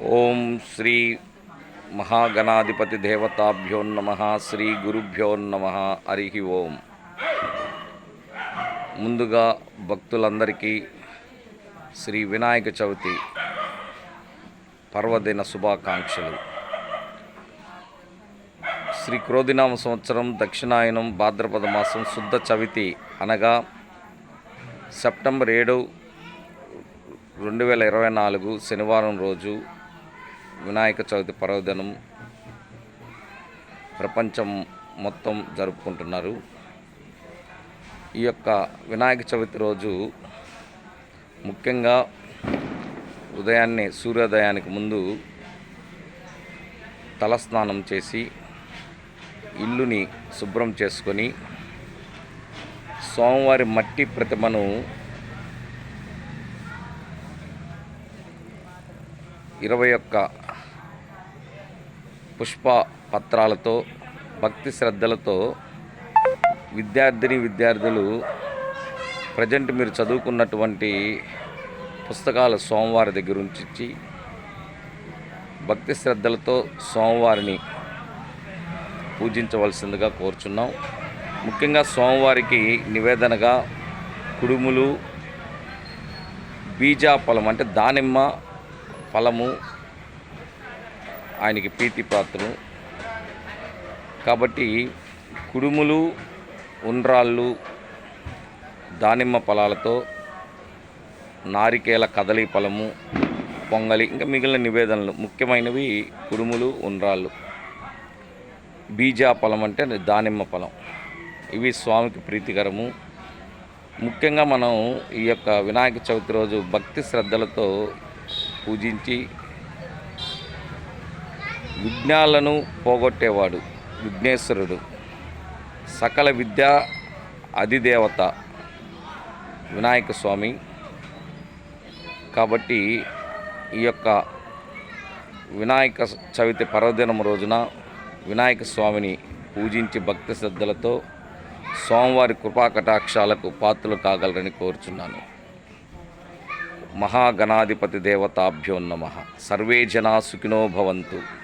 ఓం శ్రీ మహాగణాధిపతి దేవతాభ్యో నమ శ్రీ గురుభ్యో నమ హరి ఓం. ముందుగా భక్తులందరికీ శ్రీ వినాయక చవితి పర్వదిన శుభాకాంక్షలు. శ్రీ క్రోధినామ సంవత్సరం దక్షిణాయనం భాద్రపద మాసం శుద్ధ చవితి అనగా సెప్టెంబర్ ఏడు రెండు వేల ఇరవై నాలుగు శనివారం రోజు వినాయక చవితి పర్వదినం ప్రపంచం మొత్తం జరుపుకుంటున్నారు. ఈ యొక్క వినాయక చవితి రోజు ముఖ్యంగా ఉదయాన్నే సూర్యోదయానికి ముందు తలస్నానం చేసి ఇల్లుని శుభ్రం చేసుకొని సోమవారి మట్టి ప్రతిమను ఇరవై ఒక్క పుష్ప పత్రాలతో భక్తి శ్రద్ధలతో విద్యార్థిని విద్యార్థులు ప్రజెంట్ మీరు చదువుకున్నటువంటి పుస్తకాలు సోమవారి దగ్గర ఉంచి భక్తి శ్రద్ధలతో సోమవారిని పూజించవలసిందిగా కోరుచున్నాం. ముఖ్యంగా సోమవారికి నివేదనగా కుడుములు బీజాఫలం అంటే దానిమ్మ ఫలము ఆయనకి ప్రీతి పాత్రలు కాబట్టి కుడుములు ఉండ్రాళ్ళు దానిమ్మ ఫలాలతో నారికేల కదలి ఫలము పొంగలి ఇంకా మిగిలిన నివేదనలు. ముఖ్యమైనవి కుడుములు ఉండ్రాళ్ళు. బీజా ఫలం అంటే దానిమ్మ ఫలం. ఇవి స్వామికి ప్రీతికరము. ముఖ్యంగా మనం ఈ యొక్క వినాయక చవితి రోజు భక్తి శ్రద్ధలతో పూజించి విఘ్నాలను పోగొట్టేవాడు విఘ్నేశ్వరుడు. సకల విద్య అధిదేవత. వినాయక స్వామి. కాబట్టి ఈ యొక్క వినాయక చవితి పర్వదినం రోజున వినాయక స్వామిని పూజించి భక్తి శ్రద్ధలతో స్వామివారి కృపాకటాక్షాలకు పాత్రలు కాగలరని కోరుచున్నాను. మహాగణాధిపతి దేవతాభ్యో నమ. సర్వే జనా సుఖినో భవంతు.